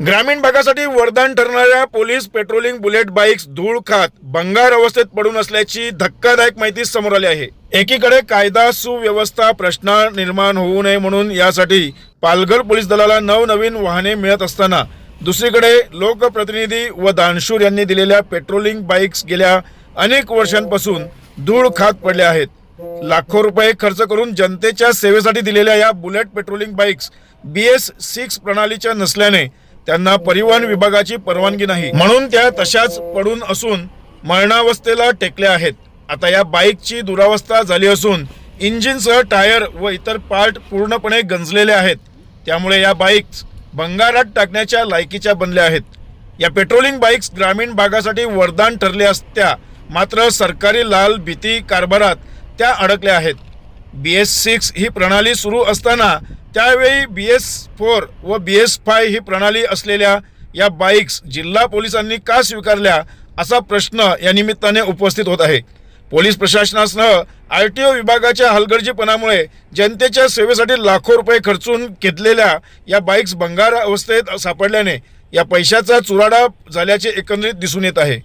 ग्रामीण भागासाठी वरदान ठरणाऱ्या पोलीस पेट्रोलिंग बुलेट बाईक्स धूळ खात भंगार अवस्थेत पडून असल्याची धक्कादायक माहिती समोर आली आहे. एकीकडे कायदा सुव्यवस्था प्रश्न निर्माण होऊ नये म्हणून यासाठी पालघर पोलीस दलाला नवनवीन वाहने मिळत असताना दुसरीकडे लोकप्रतिनिधी व दानशूर यांनी दिलेल्या पेट्रोलिंग बाईक्स गेल्या अनेक वर्षांपासून धूळ खात पडल्या आहेत. लाखो रुपये खर्च करून जनतेच्या सेवेसाठी दिलेल्या या bullet patrolling bikes B S six प्रणालीच्या नसल्याने त्यांना परिवहन विभागाची परवानगी नाही. म्हणून त्या तशाच पडून असून मरणावस्थेला टेकल्या आहेत. आता या बाईकची दुरावस्था झाली असून इंजिनसह टायर व इतर पार्ट पूर्णपणे गंजलेले आहेत. त्यामुळे या बाईक्स भंगारात टाकण्याच्या लायकीच्या बनल्या आहेत. या पेट्रोलिंग बाईक्स ग्रामीण भागासाठी वरदान ठरल्या असत्या मात्र सरकारी लाल भीती कारभारात त्या अडकल्या आहेत. बी एस सिक्स ही प्रणाली सुरू असताना त्यावेळी बी एस फोर व बी एस फाय ही प्रणाली असलेल्या या बाईक्स जिल्हा पोलिसांनी का स्वीकारल्या असा प्रश्न या निमित्ताने उपस्थित होत आहे. पोलीस प्रशासनासह आर टी ओ विभागाच्या हलगर्जीपणामुळे जनतेच्या सेवेसाठी लाखो रुपये खर्चून घेतलेल्या या बाईक्स भंगार अवस्थेत सापडल्याने या पैशाचा चुराडा झाल्याचे एकंदरीत दिसून येत आहे.